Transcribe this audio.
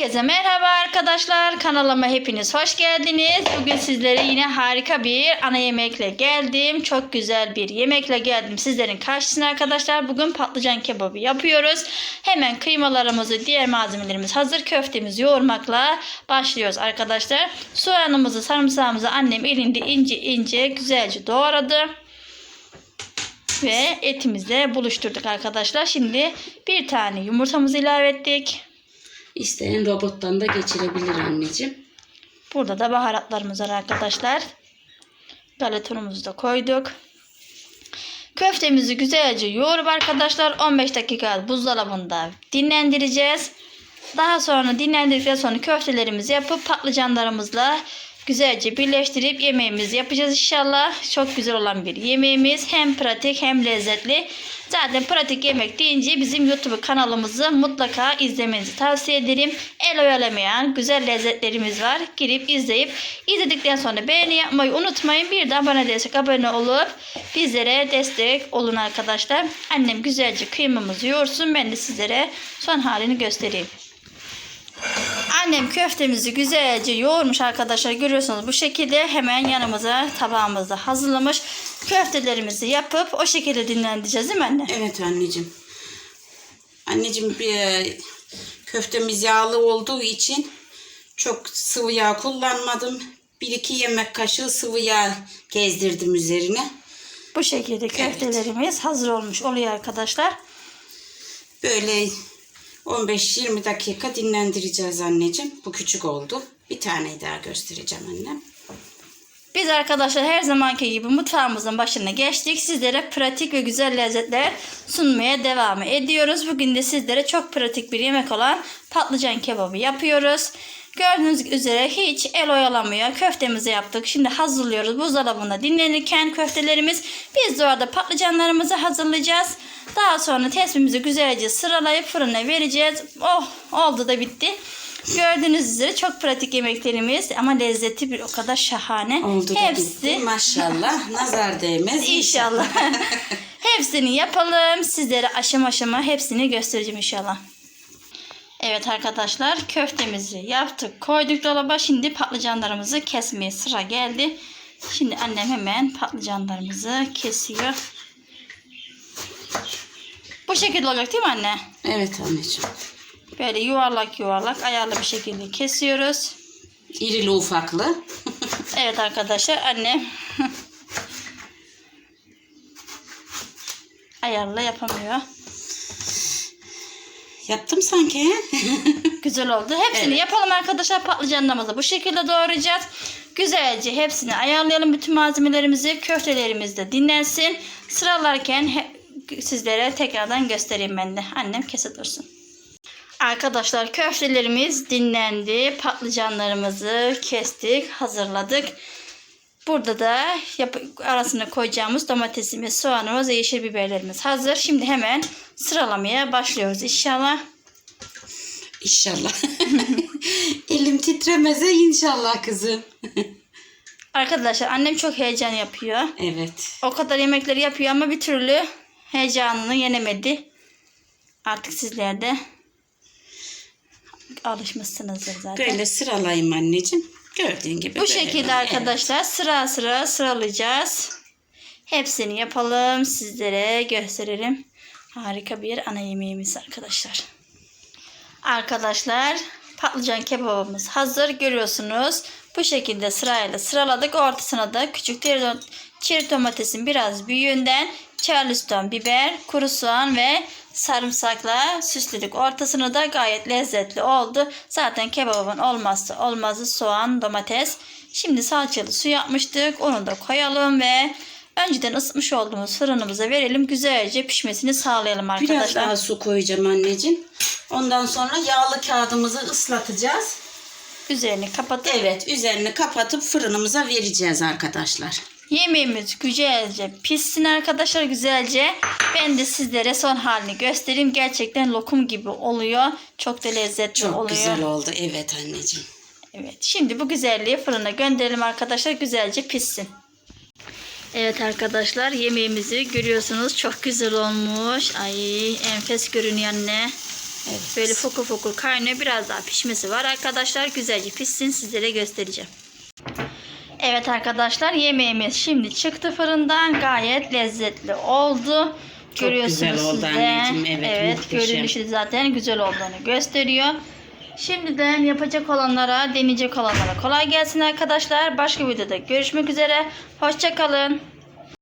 Herkese merhaba arkadaşlar. Kanalıma hepiniz hoş geldiniz. Bugün sizlere yine harika bir ana yemekle geldim. Çok güzel bir yemekle geldim sizlerin karşısına arkadaşlar. Bugün patlıcan kebabı yapıyoruz. Hemen kıymalarımızı, diğer malzemelerimiz hazır köftemizi yoğurmakla başlıyoruz arkadaşlar. Soğanımızı, sarımsağımızı annem elinde ince ince güzelce doğradı. Ve etimizle buluşturduk arkadaşlar. Şimdi bir tane yumurtamızı ilave ettik. İsteyen robottan da geçirebilir anneciğim. Burada da baharatlarımız var arkadaşlar. Galetonumuzu da koyduk. Köftemizi güzelce yoğurup arkadaşlar 15 dakika buzdolabında dinlendireceğiz. Daha sonra dinlendirdikten sonra köftelerimizi yapıp patlıcanlarımızla güzelce birleştirip yemeğimizi yapacağız inşallah. Çok güzel olan bir yemeğimiz. Hem pratik hem lezzetli. Zaten pratik yemek deyince bizim YouTube kanalımızı mutlaka izlemenizi tavsiye ederim. El oyalamayan güzel lezzetlerimiz var. Girip izleyip izledikten sonra beğeni yapmayı unutmayın. Bir de abone değilsek abone olup bizlere destek olun arkadaşlar. Annem güzelce kıymamızı yoğursun. Ben de sizlere son halini göstereyim. Annem köftemizi güzelce yoğurmuş arkadaşlar. Görüyorsunuz bu şekilde hemen yanımıza tabağımızda hazırlamış. Köftelerimizi yapıp o şekilde dinlendireceğiz değil mi anne? Evet anneciğim. Anneciğim bir e, köftemiz yağlı olduğu için çok sıvı yağ kullanmadım. Bir iki yemek kaşığı sıvı yağ gezdirdim üzerine. Bu şekilde köftelerimiz hazır olmuş oluyor arkadaşlar. Böyle 15-20 dakika dinlendireceğiz anneciğim. Bu küçük oldu. Bir tane daha göstereceğim annem. Biz arkadaşlar her zamanki gibi mutfağımızın başına geçtik. Sizlere pratik ve güzel lezzetler sunmaya devam ediyoruz. Bugün de sizlere çok pratik bir yemek olan patlıcan kebabı yapıyoruz. Gördüğünüz üzere hiç el oyalamıyor. Köftemizi yaptık. Şimdi hazırlıyoruz. Buzdolabında dinlenirken köftelerimiz biz de orada patlıcanlarımızı hazırlayacağız. Daha sonra tespimizi güzelce sıralayıp fırına vereceğiz. Oh oldu da bitti. Gördüğünüz üzere çok pratik yemeklerimiz ama lezzeti bir o kadar şahane. Oldu da Hepsi bitti. Maşallah. Nazar değmez. İnşallah. hepsini yapalım. Sizlere aşama aşama hepsini göstereceğim inşallah. Evet arkadaşlar köftemizi yaptık. Koyduk dolaba. Şimdi patlıcanlarımızı kesmeye sıra geldi. Şimdi annem hemen patlıcanlarımızı kesiyor. Bu şekilde olacak değil mi anne? Evet anneciğim. Böyle yuvarlak yuvarlak ayarlı bir şekilde kesiyoruz. İrili ufaklı. Evet arkadaşlar annem ayarla yapamıyor. Yaptım sanki. Güzel oldu. Hepsini Evet. yapalım arkadaşlar. Patlıcanlarımızı bu şekilde doğrayacağız. Güzelce hepsini ayarlayalım. Bütün malzemelerimizi köftelerimiz de dinlensin. Sıralarken sizlere tekrardan göstereyim ben de. Annem kese dursun. Arkadaşlar köftelerimiz dinlendi. Patlıcanlarımızı kestik, hazırladık. Burada da arasına koyacağımız domatesimiz, soğanımız ve yeşil biberlerimiz hazır. Şimdi hemen sıralamaya başlıyoruz inşallah. İnşallah. Elim titremeze inşallah kızım. Arkadaşlar annem çok heyecan yapıyor. evet. O kadar yemekleri yapıyor ama bir türlü heyecanını yenemedi. Artık sizler de alışmışsınızdır zaten. Böyle sıralayayım anneciğim. Gördüğün gibi. Bu şekilde böyle. arkadaşlar sıra sıra sıralayacağız. Hepsini yapalım. Sizlere gösterelim. Harika bir ana yemeğimiz arkadaşlar. Arkadaşlar patlıcan kebabımız hazır. Görüyorsunuz. Bu şekilde sırayla sıraladık. Ortasına da küçük çeri domatesin biraz büyüğünden charleston biber, kuru soğan ve sarımsakla süsledik. Ortasını da gayet lezzetli oldu. Zaten kebabın olmazsa olmazı soğan, domates. Şimdi salçalı su yapmıştık. Onu da koyalım ve önceden ısıtmış olduğumuz fırınımıza verelim. Güzelce pişmesini sağlayalım Biraz arkadaşlar. daha su koyacağım anneciğim. Ondan sonra yağlı kağıdımızı ıslatacağız. Üzerini kapatıp Evet üzerini kapatıp fırınımıza vereceğiz arkadaşlar. Yemeğimiz güzelce pişsin arkadaşlar güzelce. Ben de sizlere son halini göstereyim. Gerçekten lokum gibi oluyor. Çok da lezzetli Çok oluyor. güzel oldu. Evet anneciğim. Evet. Şimdi bu güzelliği fırına gönderelim arkadaşlar. Güzelce pişsin. Evet arkadaşlar yemeğimizi görüyorsunuz. Çok güzel olmuş. Ay enfes görünüyor anne. Evet. Böyle fokur fokur kaynıyor. Biraz daha pişmesi var arkadaşlar. Güzelce pişsin sizlere göstereceğim. Evet arkadaşlar yemeğimiz şimdi çıktı fırından. Gayet lezzetli oldu. Çok Görüyorsunuz güzel oldu siz de. anneciğim, evet, muhteşem. görünüşü zaten güzel olduğunu gösteriyor. Şimdiden yapacak olanlara, deneyecek olanlara kolay gelsin arkadaşlar. Başka videoda görüşmek üzere. Hoşçakalın.